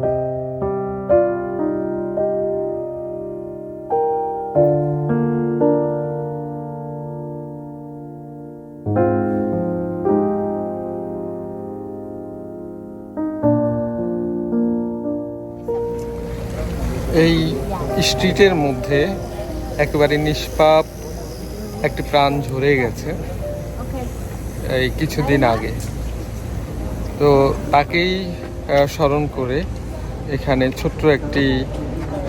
এই স্ট্রিটের মধ্যে একেবারে নিষ্পাপ একটি প্রাণ ঝরে গেছে। এই কিছুদিন আগে। তো তাকেই স্মরণ করে এখানে ছোট্ট একটি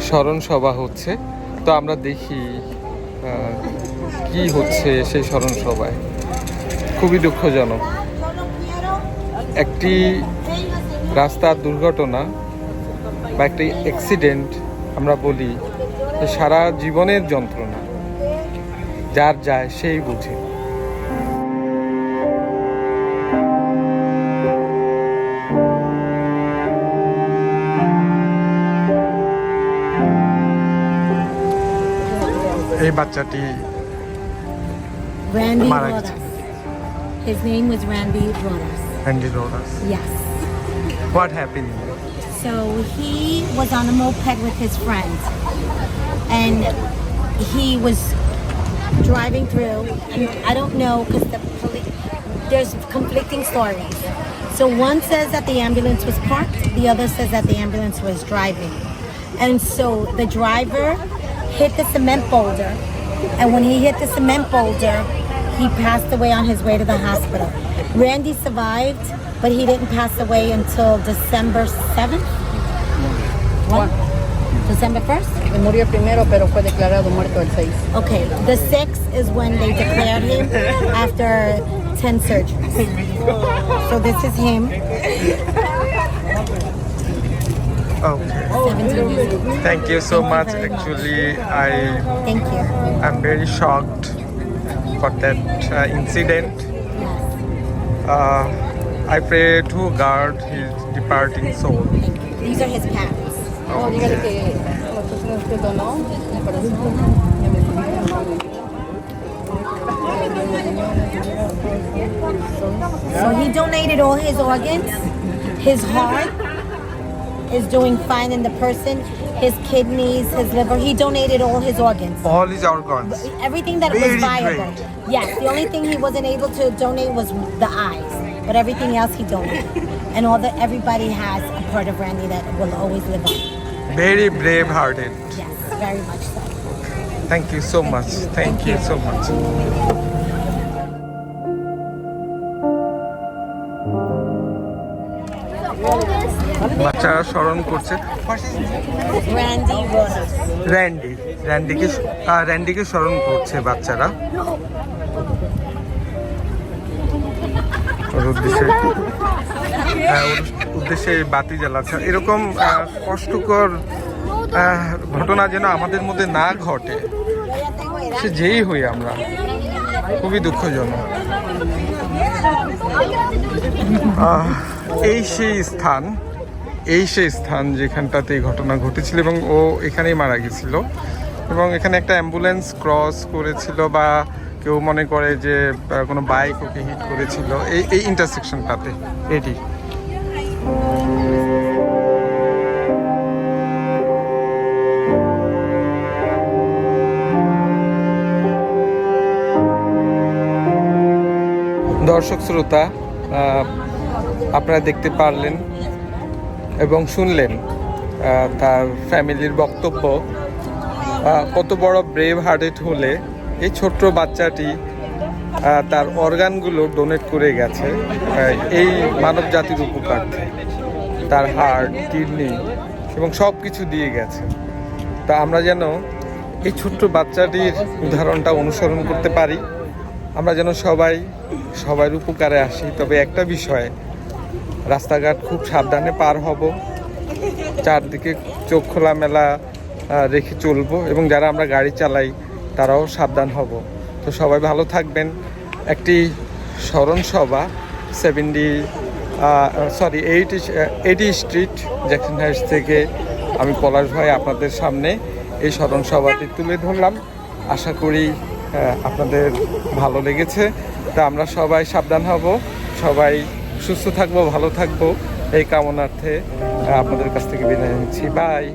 স্মরণ সভা হচ্ছে। তো আমরা দেখি কি হচ্ছে সেই স্মরণ সভায়। খুবই দুঃখজনক। একটি রাস্তার দুর্ঘটনা বা একটি অ্যাক্সিডেন্ট আমরা বলি সারা জীবনের যন্ত্রণা, যার যায় সেই বুঝে। এই বাচ্চাটি Randy Mara Rodas. His name was Randy Rodas. Randy Rodas Yes. What happen So he was on a moped with his friend, and he was driving through. And I don't know because the police. There's conflicting stories. So one says that the ambulance was parked, the other says that the ambulance was driving, and so the driver hit the cement boulder, and when he hit the cement boulder, he passed away on his way to the hospital. Randy survived, but he didn't pass away until December 7th. What? December 1st? Él murió el primero, pero fue declarado muerto el 6. Okay, the 6th is when they declared him after 10 surgeries. So this is him, Okay. Thank you so much. Actually. I Thank you. I'm very shocked for that uh, incident. Uh, I pray to God his departing soul. These are his paths. Okay. So he donated all his organs, his heart, is doing fine in the person. His kidneys, his liver. He donated all his organs. All his organs. Everything that Very was viable. great. Yes, the only thing he wasn't able to donate was the eyes, but everything else he donated. And all that everybody has a part of Randy that will always live on. Very brave hearted. Yes, very much so. Thank you so much. Thank, Thank you you. so much. বাচ্চারা স্মরণ করছে। Randy র্যান্ডিকে র্যান্ডিকে স্মরণ করছে বাচ্চারা। ওর উদ্দেশ্যে হ্যাঁ, উদ্দেশ্যে বাতি জ্বালাচ্ছে। এরকম কষ্টকর ঘটনা যেন আমাদের মধ্যে না ঘটে সে যেই হই আমরা। খুবই দুঃখজনক। এই সেই স্থান। এই সেই স্থান যেখানটাতে এই ঘটনা ঘটেছিল এবং ও এখানেই মারা গেছিল। এবং এখানে একটা অ্যাম্বুলেন্স ক্রস করেছিল বা কেউ মনে করে যে কোনো বাইক ওকে হিট করেছিল। এই এই ইন্টারসেকশনটাতে, এটি। দর্শক, শ্রোতা আপনারা দেখতে পারলেন এবং শুনলেন তার ফ্যামিলির বক্তব্য কত বড় ব্রেভ হার্টেড হলে এই ছোট্ট বাচ্চাটি তার অর্গানগুলো ডোনেট করে গেছে এই মানব জাতির উপকার্থে তার হার্ট কিডনি এবং সব কিছু দিয়ে গেছে। তা আমরা যেন এই ছোট্ট বাচ্চাটির উদাহরণটা অনুসরণ করতে পারি। আমরা যেন সবাই সবার উপকারে আসি। তবে একটা বিষয় রাস্তাঘাট খুব সাবধানে পার হব। চারদিকে চোখ খোলামেলা আহ, রেখে চলবো এবং যারা আমরা গাড়ি চালাই তারাও সাবধান হব। তো সবাই ভালো থাকবেন। একটি স্মরণ সভা seventy sorry eight eighty street Jackson Heights থেকে আমি পলাশ ভাই আপনাদের সামনে এই স্মরণ সভাটি তুলে ধরলাম। আশা করি আপনাদের ভালো লেগেছে। তা আমরা সবাই সাবধান হব। সবাই সুস্থ থাকব ভালো থাকব। এই কামনার্থে আপনাদের কাছ থেকে বিদায় নিচ্ছি। বাই